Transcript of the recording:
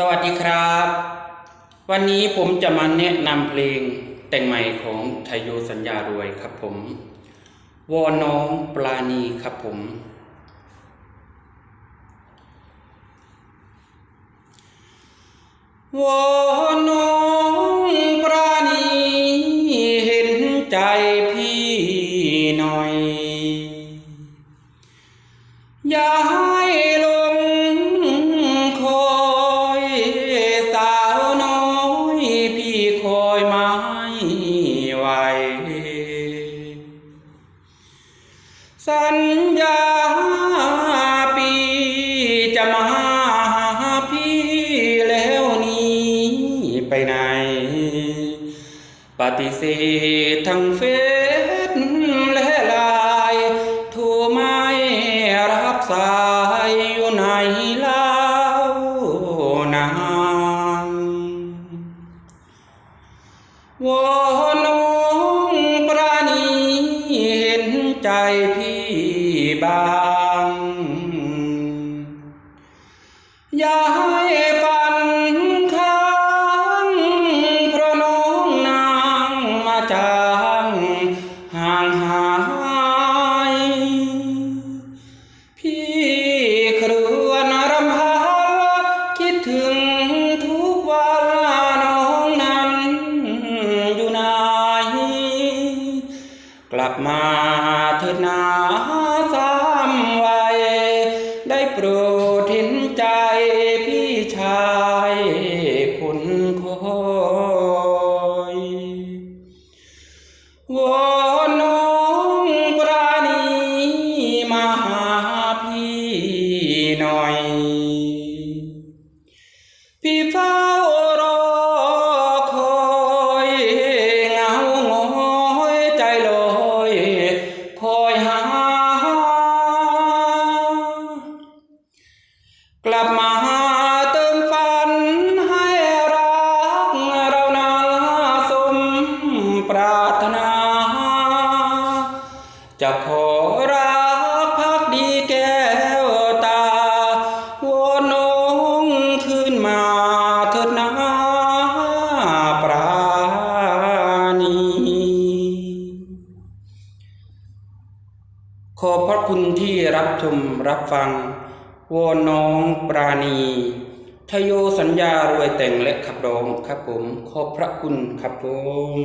สวัสดีครับ วันนี้ผมจะมาแนะนำเพลงแต่งใหม่ของไทยโยสัญญารวยครับผม วอน้องปลาณีครับผม วอนน้องปราณีเห็นใจพี่หน่อย อย่า สัญญาปีจะมาหาพี่แล้วนี้ไปไหน ปฏิเสธทั้งเฟซและไลน์โทรไม่รับสายอยู่ไหนเล่านางวอ ใจพี่บางอย่าให้ฝันค้างเพราะน้องนางมาจางห่างหาย พี่ครวนรำพันคิดถึงทุกวันน้องนั้นอยู่ไหนกลับมา เถิดนาสามวัย ได้โปรดเห็นใจพี่ชายคนคอยวอนน้องปราณีมาหาพี่หน่อย พี่เฝ้า อยหา กลับมาเติมฝันให้รักเรานาสมปรารถนาจะขอ ขอพระคุณที่รับชมรับฟังวอนน้องปราณีทโยสัญญารวยแต่งและขับร้องครับผม ขอบพระคุณครับผม